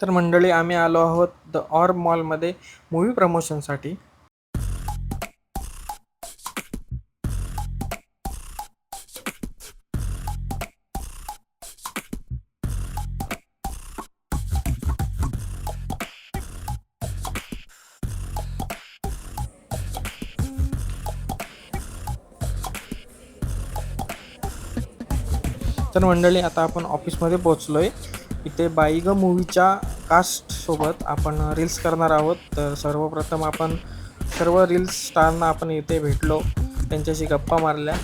तर मंडळी आम्ही आलो आहोत द ऑर मॉलमध्ये मूवी प्रमोशनसाठी तर मंडळी आता आपण ऑफिसमध्ये पोहोचलो आहे इथे बाई मूवीच्या कास्टसोबत आपण रील्स करणार आहोत. तर सर्वप्रथम आपण सर्व रील्स स्टारना आपण इथे भेटलो. त्यांच्याशी गप्पा मारल्या.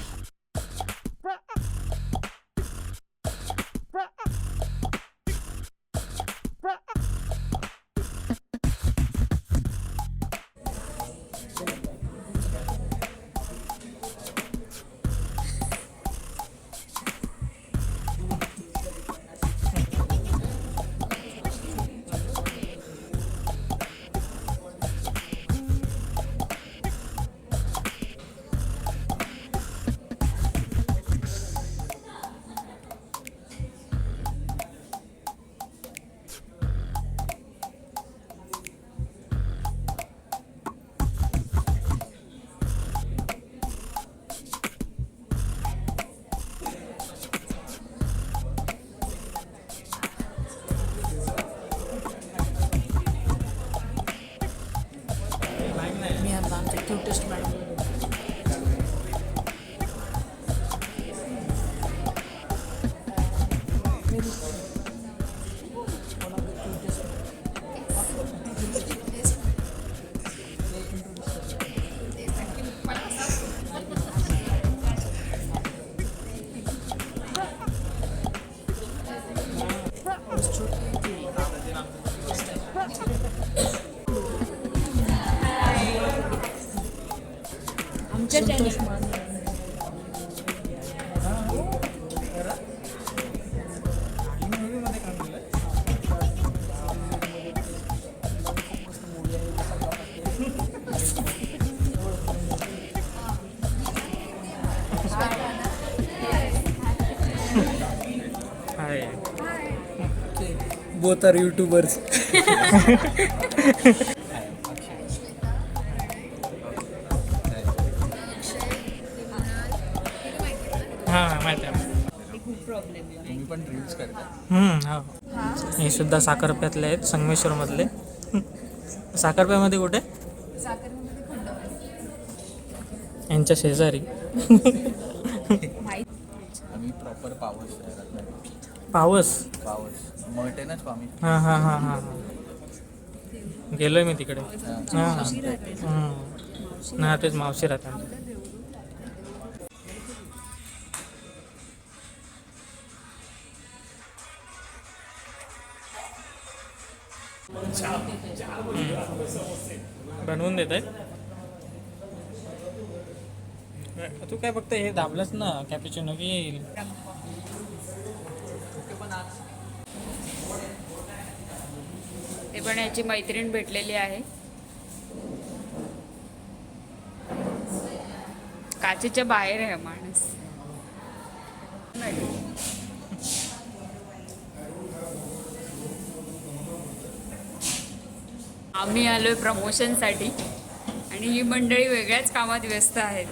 आमच्या बोथ आर युट्यूबर्स माहिती आहे. हम्म, हो. हे सुद्धा साखरप्यातले आहेत संगमेश्वरमधले. साखरप्यामध्ये कुठे? यांच्या शेजारी. आम्ही प्रॉपर पावस शहरात नाही. पावस पावस मळटेनच पामी हां हां हां हां. गेलोय मी तिकडे. हां. हम्म. ना तेच मावशी राहतात. बनवून देत आहेत. तू काय फक्त हे दाबलंच ना कॅपिचिनो की येईल? ते पण याची मैत्रीण भेटलेली आहे. काचेच्या बाहेर आहे माणूस. आम्ही आलो आहे प्रमोशनसाठी आणि ही मंडळी वेगळ्याच कामात व्यस्त आहेत.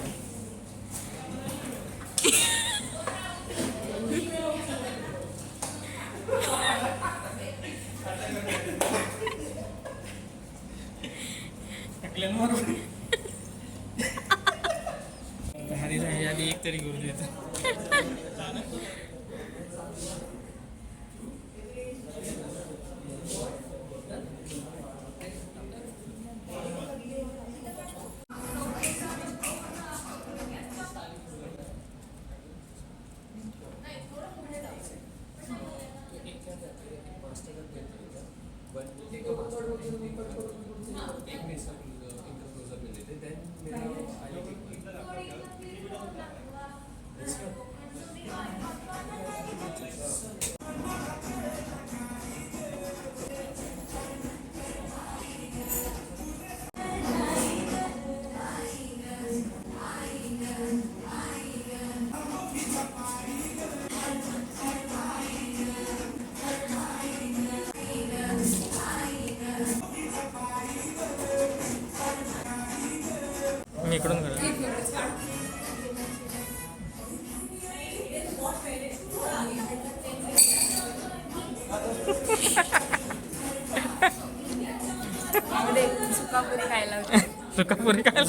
सुकापुरी खायला होती. सुकापुरी काय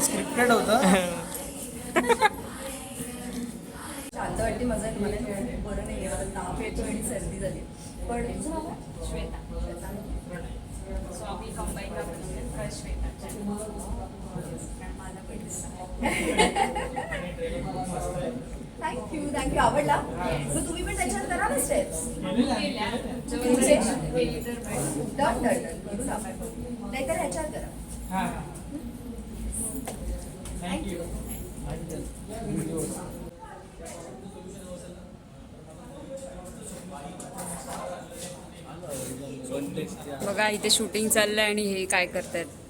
स्क्रिप्टेड होतं. शांत वाटते माझं मला बरं नाही आहे ताप येतो आणि सर्दी झाली. पण? श्वेता. सो आम्ही कंबाईन फ्रेश श्वेता. मला पण थँक्यू थँक्यू आवडला मग तुम्ही पण त्याच्यावर करा ना स्टेप्स डन डन नाहीतर ह्याच्यावर करा थँक्यू बघा इथे शूटिंग चाललंय आणि हे काय करतायत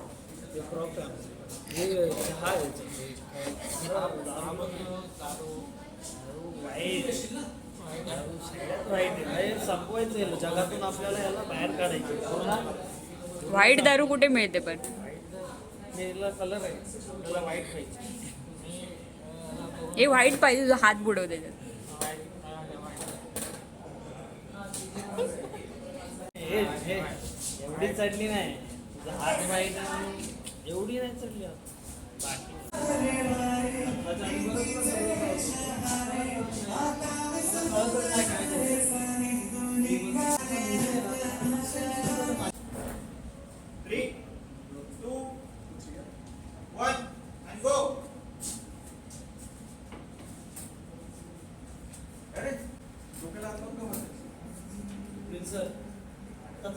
संपवायचं जगातून आपल्याला याला बाहेर काढायचं व्हाईट दारू कुठे मिळते पण? कलर आहे त्याला पाहिजे हे व्हाईट पाहिजे तुझा हात बुडव त्याच्यात एवढी चढली नाही. हात वाईट एवढी नाही चढली.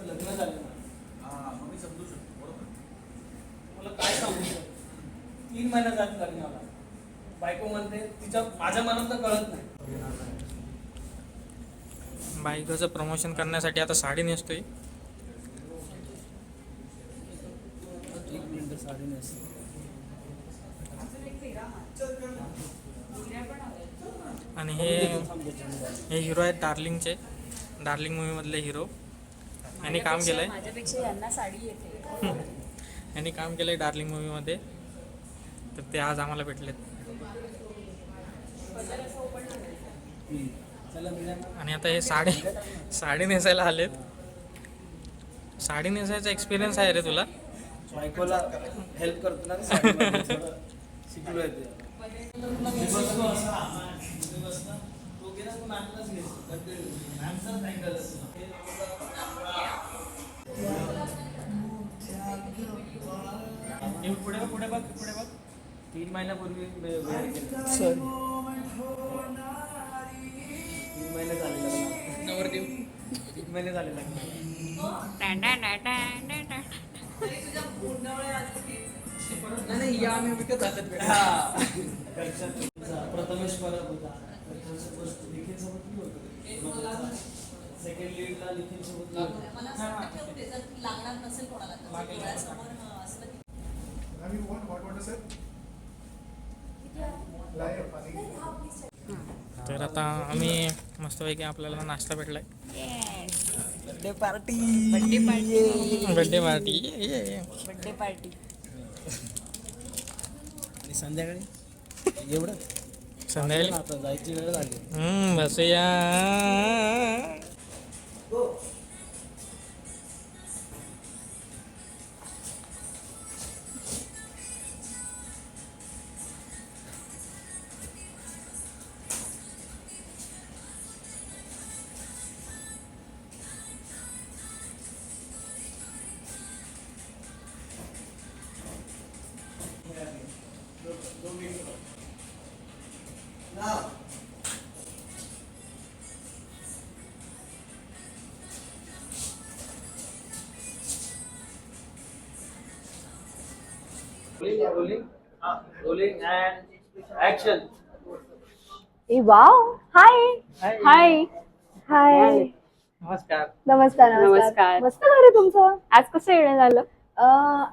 लग्न झालं ना हां मग मी समजू शकतो बरोबर मला काय सांगू सर तीन महिन्यात झाले लग्नाला बायको म्हणते तिच्या माझ्या मनात तर कळत नाही. बायकोचं प्रमोशन करण्यासाठी आता साडी नेसतोय. एक मिनिट साडी नेसते आणि हे हे हिरो आहेत डार्लिंगचे डार्लिंग मूवीमधले हिरो यांनी काम केलंय. माझ्यापेक्षा यांना साडी येते. यांनी काम केलंय डार्लिंग मूवीमध्ये तर ते आज आम्हाला भेटलेत. आणि आता हे साडी साडी नेसायला आलेत. साडी नेसायचा एक्सपिरियन्स आहे रे तुला. बायकोला हेल्प करतो पुढे पुढे बघ पुढे बघ. तीन महिन्यापूर्वी वेळ केला. तीन महिने झाले लग्नाला. तीन महिने झाले लग्नाला. प्रथमेश परब होता. निखिल सोबत मी होतो? सेकंड लीडला निखिल सोबत मी होतो. तर. आता आम्ही मस्तपैकी आपल्याला नाश्ता भेटलाय. Birthday party birthday party birthday party birthday party आणि संध्याकाळी? एवढं? संध्याकाळी? आता जायची वेळ झाली. हम्म, बसूया rolling rolling and action ah wow. Hi Hi. Hi hi नमस्कार. नमस्कार नमस्कार. मस्त घर आहे तुमचं? आज कसं येणं झालं?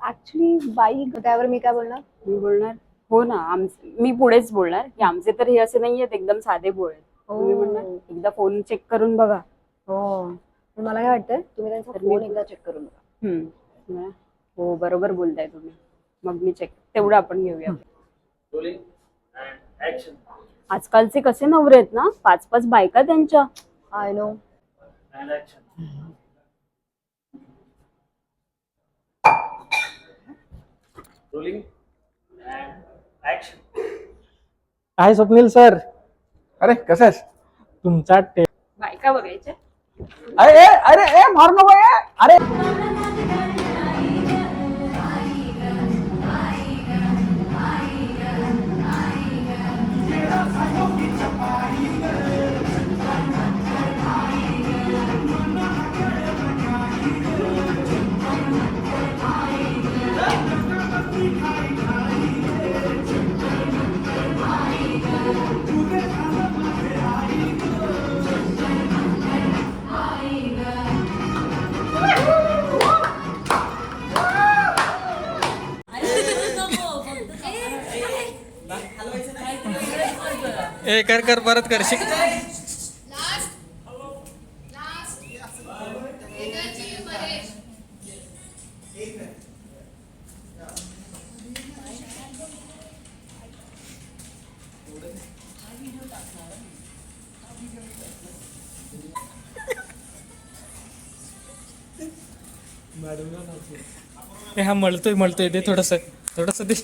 ऍक्च्युली बाई त्यावर मी काय बोलणार? मी बोलणार? हो ना आम मी पुढेच बोलणार. की आमचे तर हे असे नाही आहेत एकदम साधे बोळ आहेत. तुम्ही म्हणणार एकदा फोन चेक करून बघा. हो. पण मला काय वाटतं तुम्ही त्यांचा तर मी- फोन एकदा चेक करून बघा. हम्म. हो बरोबर बोलताय तुम्ही. मग मी चेक तेवढं आपण घेऊया. आजकालचे कसे नवरे आहेत ना? पाच पाच बायका त्यांच्या. आय नो काय स्वप्नील सर अरे कसं आहेस? तुमचा टे बायका बघायच्या? अरे अरे ए मार नको ए. अरे. ए कर कर परत कर. शिक. हा मळतोय मळतोय. दे थोडस. थोडस दे.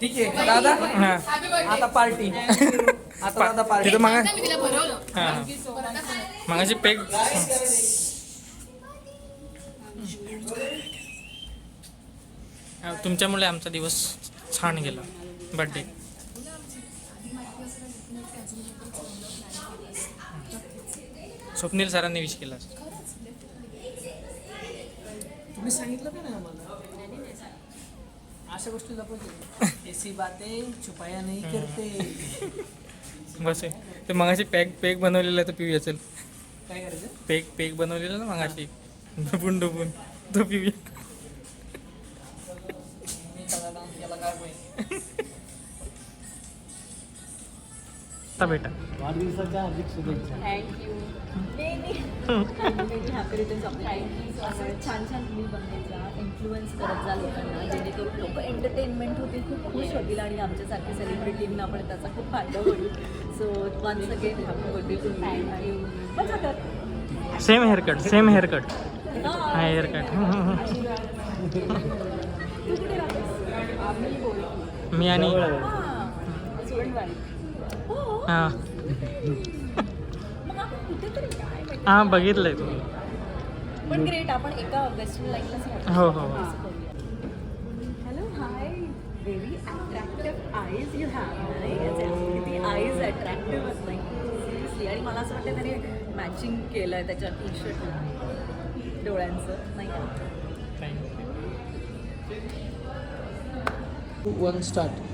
ठीक आहे दादा हा. आता पार्टी. आता दादा पार्टी. तिथं मागा? हा. मागाशी पेग तुमच्यामुळे आमचा दिवस छान गेला. बर्थडे. स्वप्नील सरांनी विश केला. तुम्ही सांगितलं का नाही आम्हाला? अशा गोष्टी लपवते ऐसी बातें छुपाया नाही करते. बस आहे. ते मगाशी पॅक पेक बनवलेला तर पिऊया चल. काय करायचं? पेक पेक बनवलेला ना मगाशी. डुबून डुबून. तो पिऊया. आता बेटा वाढदिवसाच्या हार्दिक शुभेच्छा. थँक्यू असं छान छान तुम्ही इन्फ्लुएन्स करत जा लोकांना. जेणेकरून लोक एंटरटेनमेंट होतील खूप खुश होतील आणि आमच्यासारख्या सेलिब्रिटींना पण त्याचा खूप फायदा होईल. So once again happy birthday to thank you मजा कर सेम हेअरकट सेम हेअरकट हा हेअरकट मी आणि हां. हो मग आपण कुठेतरी काय. हा बघितलंय तुम्ही पण ग्रेट आपण एका वेस्टर्न लाईनलाच हो हो हो. Hello hi very attractive eyes you have किती आईज अट्रॅक्टिव्ह नाही सिरियसली आणि मला असं वाटतं त्याने मॅचिंग केलं आहे त्याच्या टी शर्टला डोळ्यांचं नाही का? One start